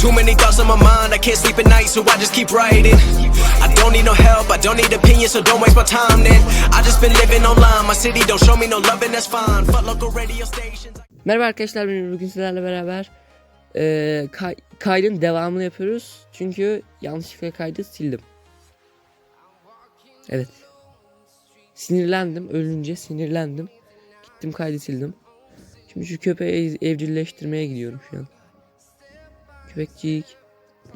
Too many thoughts on my mind, I can't sleep at night, so I just keep writing. I don't need no help, I don't need opinions, so don't waste my time then. I just been living online, my city don't show me no love, and that's fine. Fuck local radio stations. Merhaba arkadaşlar bugün sizlerle beraber eee kay- kaydın devamını yapıyoruz. Çünkü yanlışlıkla kaydı sildim. Evet. Sinirlendim. Ölünce sinirlendim. Gittim kaydı sildim. Şimdi şu köpeği ev- evcilleştirmeye gidiyorum şu an. Köpekcik.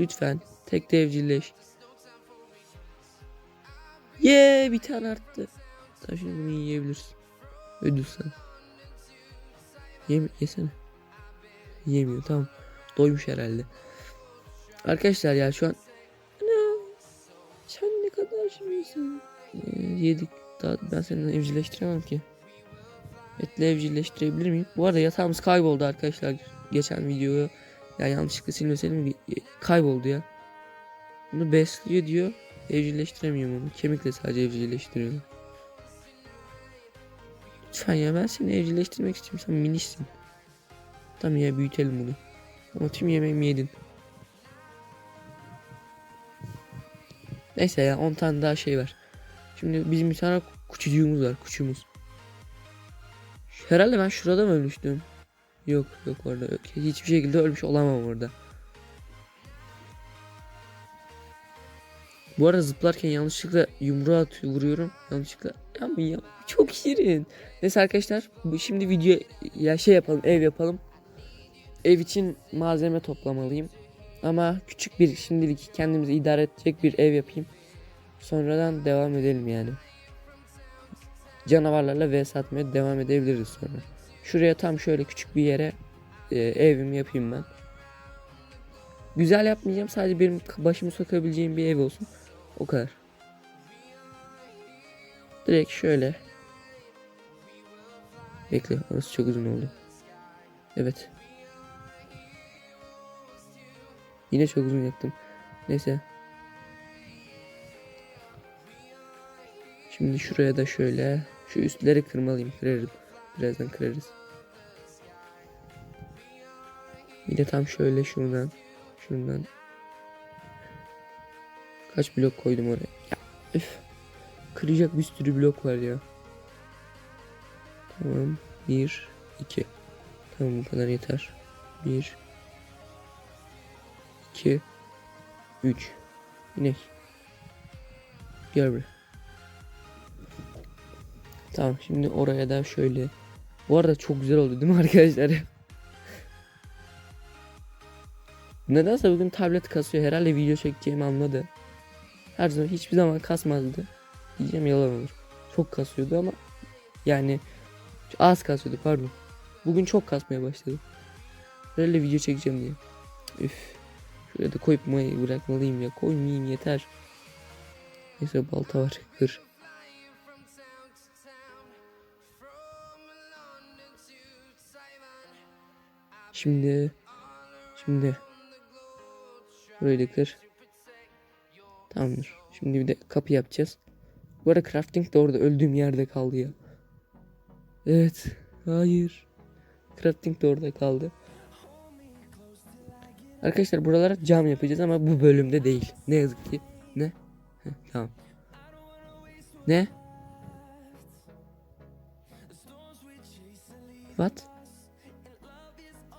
Lütfen. Tek de evcilleş. Ye bir tane arttı. Sen şimdi bunu yiyebilirsin. Ödül sen. Yem yesene. Yemiyor tamam. Doymuş herhalde. Arkadaşlar ya şu an Ana, sen ne kadar şimdisin. Ee, yedik. Daha ben seni evcilleştiremem ki. Etle evcilleştirebilir miyim? Bu arada yatağımız kayboldu arkadaşlar. Geçen videoyu ya yanlışlıkla silmeseydim bir- kayboldu ya. Bunu besliyor diyor. Evcilleştiremiyorum onu. Kemikle sadece evcilleştiriyorum. Lütfen ya ben seni evcilleştirmek istiyorum. Sen minişsin. Tamam ya büyütelim bunu. Ama tüm yemeğimi yedin. Neyse ya 10 tane daha şey var. Şimdi bizim bir tane kuçucuğumuz var. Kuçumuz. Herhalde ben şurada mı ölmüştüm? Yok yok orada yok. Hiçbir şekilde ölmüş olamam orada. Bu arada zıplarken yanlışlıkla yumruğa vuruyorum. Yanlışlıkla. Ama ya çok şirin. Neyse arkadaşlar şimdi video ya şey yapalım ev yapalım. Ev için malzeme toplamalıyım. Ama küçük bir şimdilik kendimizi idare edecek bir ev yapayım. Sonradan devam edelim yani. Canavarlarla vs atmaya devam edebiliriz sonra. Şuraya tam şöyle küçük bir yere e, evimi yapayım ben. Güzel yapmayacağım sadece benim başımı sokabileceğim bir ev olsun. O kadar. Direkt şöyle. Bekle orası çok uzun oldu. Evet. Yine çok uzun yaptım. Neyse. Şimdi şuraya da şöyle. Şu üstleri kırmalıyım. Kırarım. Birazdan kırarız. Yine tam şöyle şuradan. Şuradan. Kaç blok koydum oraya. Ya üf. Kıracak bir sürü blok var ya. Tamam. Bir, iki. Tamam bu kadar yeter. Bir, iki, üç. İnek. Gel buraya. Tamam şimdi oraya da şöyle. Bu arada çok güzel oldu değil mi arkadaşlar? Nedense bugün tablet kasıyor. Herhalde video çekeceğimi anladı. Her zaman hiçbir zaman kasmazdı. Diyeceğim yalan olur. Çok kasıyordu ama yani az kasıyordu pardon. Bugün çok kasmaya başladı. Herhalde video çekeceğim diye. Üf. Şuraya da koyup mayayı bırakmalıyım ya. Koymayayım yeter. Neyse balta var. Kır. Şimdi şimdi burayı da kır. Tamamdır. Şimdi bir de kapı yapacağız. Bu arada crafting de orada öldüğüm yerde kaldı ya. Evet. Hayır. Crafting de orada kaldı. Arkadaşlar buralara cam yapacağız ama bu bölümde değil. Ne yazık ki. Ne? Heh, tamam. Ne? What?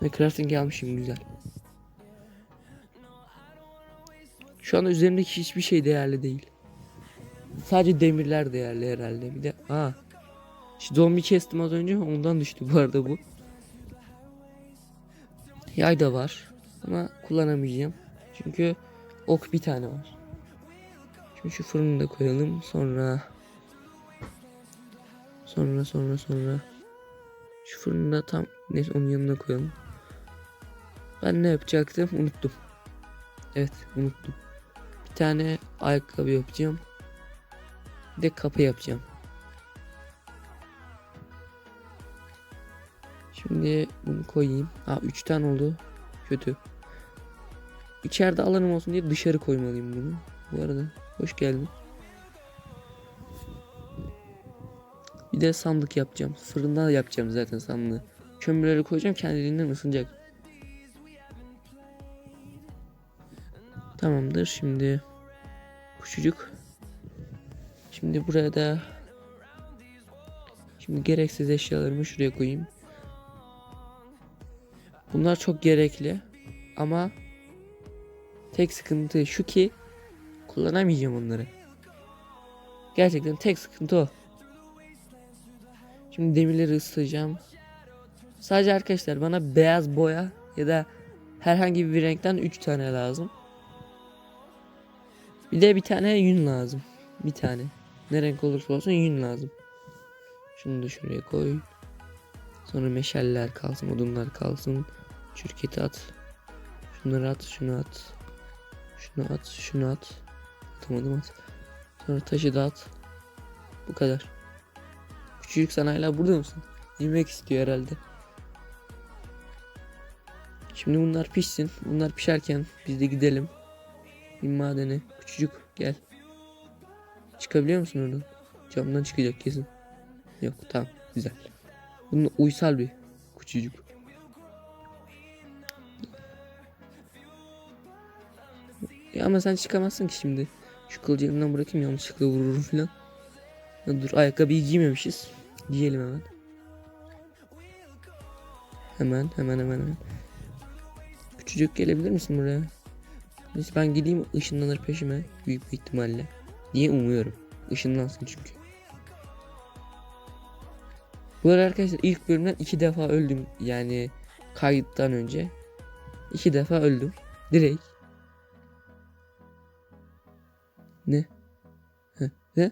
Ve crafting almışım güzel. Şu anda üzerimdeki hiçbir şey değerli değil. Sadece demirler değerli herhalde. Bir de aa. Şu zombi kestim az önce ondan düştü bu arada bu. Yay da var ama kullanamayacağım. Çünkü ok bir tane var. Şimdi şu fırını da koyalım sonra sonra sonra sonra şu fırını da tam neyse onun yanına koyalım. Ben ne yapacaktım unuttum. Evet unuttum. Bir tane ayakkabı yapacağım. Bir de kapı yapacağım. Şimdi bunu koyayım. Ha 3 tane oldu. Kötü. İçeride alanım olsun diye dışarı koymalıyım bunu. Bu arada hoş geldin. Bir de sandık yapacağım. Fırında yapacağım zaten sandığı. Kömürleri koyacağım kendiliğinden ısınacak. Tamamdır şimdi küçücük. Şimdi buraya da şimdi gereksiz eşyalarımı şuraya koyayım. Bunlar çok gerekli ama tek sıkıntı şu ki kullanamayacağım onları. Gerçekten tek sıkıntı o. Şimdi demirleri ısıtacağım. Sadece arkadaşlar bana beyaz boya ya da herhangi bir renkten 3 tane lazım. Bir de bir tane yün lazım. Bir tane. Ne renk olursa olsun yün lazım. Şunu da şuraya koy. Sonra meşaller kalsın, odunlar kalsın. Çürketi at. Şunları at, şunu at. Şunu at, şunu at. Atamadım at. Sonra taşı da at. Bu kadar. Küçücük sen hala burada mısın? Yemek istiyor herhalde. Şimdi bunlar pişsin. Bunlar pişerken biz de gidelim. Bir madene. Küçücük gel. Çıkabiliyor musun oradan? Camdan çıkacak kesin. Yok tamam güzel. Bunun uysal bir küçücük. Ya ama sen çıkamazsın ki şimdi. Şu kılıcı elimden bırakayım yanlışlıkla vururum filan. Ya dur ayakkabıyı giymemişiz. Giyelim hemen. Hemen hemen hemen hemen. Küçücük gelebilir misin buraya? Neyse ben gideyim ışınlanır peşime büyük bir ihtimalle. Diye umuyorum. Işınlansın çünkü. Bu arada arkadaşlar ilk bölümden iki defa öldüm. Yani kayıttan önce. iki defa öldüm. Direkt. Ne? Heh, ne?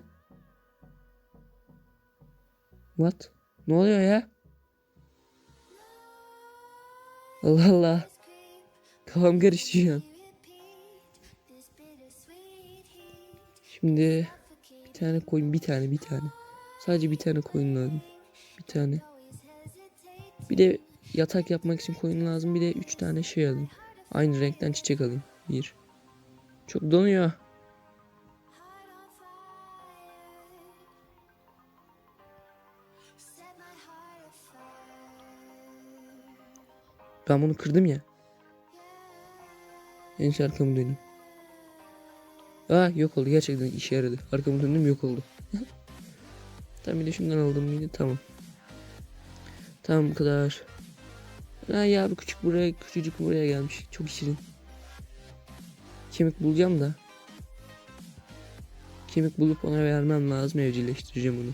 What? Ne oluyor ya? Allah Allah. Kafam karıştı şu an. Şimdi bir tane koyun bir tane bir tane. Sadece bir tane koyun lazım. Bir tane. Bir de yatak yapmak için koyun lazım. Bir de üç tane şey alayım. Aynı renkten çiçek alayım. Bir. Çok donuyor. Ben bunu kırdım ya. En arkamı döneyim. Aa yok oldu gerçekten işe yaradı. Arkamı döndüm yok oldu. tamam bir de şundan aldım mıydı tamam. Tamam bu kadar. Ha ya bir küçük buraya küçücük buraya gelmiş. Çok şirin. Kemik bulacağım da. Kemik bulup ona vermem lazım evcilleştireceğim onu.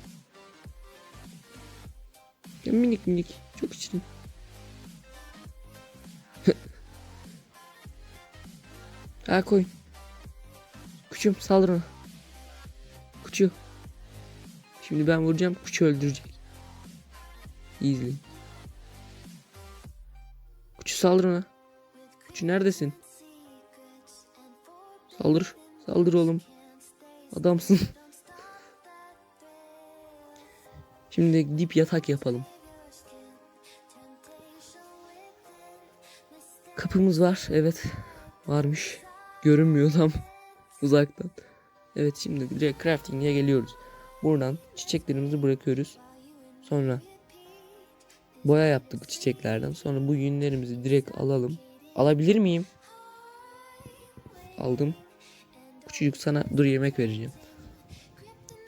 Ya minik minik çok şirin. ha koy. Küçüm saldır ona. Küçü. Şimdi ben vuracağım. Küçü öldürecek. İyi izleyin. Küçü saldır ona. Küçü neredesin? Saldır. Saldır oğlum. Adamsın. Şimdi gidip yatak yapalım. Kapımız var. Evet. Varmış. Görünmüyor tam uzaktan. Evet şimdi direkt crafting'e geliyoruz. Buradan çiçeklerimizi bırakıyoruz. Sonra boya yaptık çiçeklerden. Sonra bu yünlerimizi direkt alalım. Alabilir miyim? Aldım. Küçücük sana dur yemek vereceğim.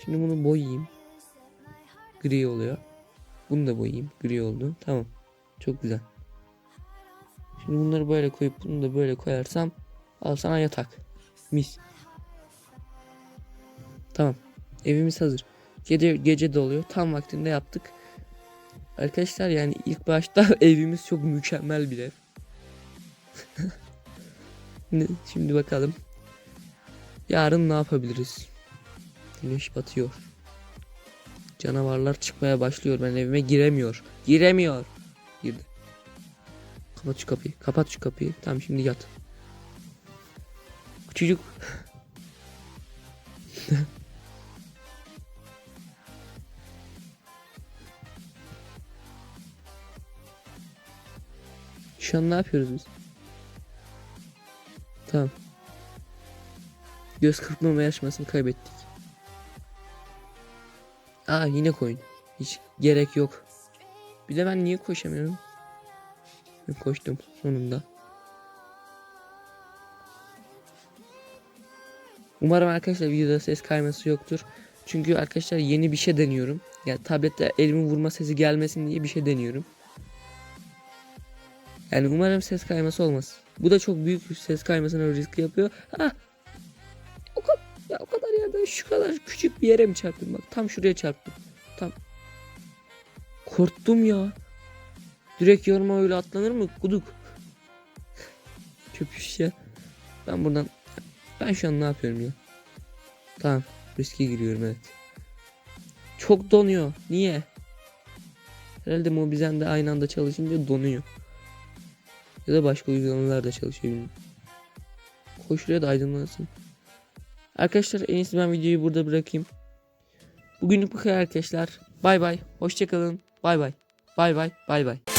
Şimdi bunu boyayayım. Gri oluyor. Bunu da boyayayım. Gri oldu. Tamam. Çok güzel. Şimdi bunları böyle koyup bunu da böyle koyarsam al sana yatak. Mis. Tamam. Evimiz hazır. Gece gece doluyor. Tam vaktinde yaptık. Arkadaşlar yani ilk başta evimiz çok mükemmel bir ev. Şimdi bakalım. Yarın ne yapabiliriz? Güneş batıyor. Canavarlar çıkmaya başlıyor. Ben evime giremiyor. Giremiyor. Girdi. Kapat şu kapıyı. Kapat şu kapıyı. Tamam şimdi yat. Çocuk. Şu an ne yapıyoruz biz? Tamam. Göz kırpmama yarışmasını kaybettik. Aa yine koyun. Hiç gerek yok. Bir de ben niye koşamıyorum? Koştum sonunda. Umarım arkadaşlar videoda ses kayması yoktur. Çünkü arkadaşlar yeni bir şey deniyorum. Yani tablette elimin vurma sesi gelmesin diye bir şey deniyorum. Yani umarım ses kayması olmaz. Bu da çok büyük ses kaymasına riskli yapıyor. Ah! O kadar, ya o kadar yerden şu kadar küçük bir yere mi çarptım bak. Tam şuraya çarptım. Tam. Korktum ya. Direkt yoruma öyle atlanır mı? Kuduk. Köpüş ya. Ben buradan ben şu an ne yapıyorum ya? Tamam. Riske giriyorum evet. Çok donuyor. Niye? Herhalde Mobizen de aynı anda çalışınca donuyor. Ya da başka uygulamalar da. Koy şuraya da aydınlansın. Arkadaşlar en iyisi ben videoyu burada bırakayım. Bugünlük bu kadar arkadaşlar. Bay bay. Hoşçakalın. Bay bay. Bay bay. Bay bay.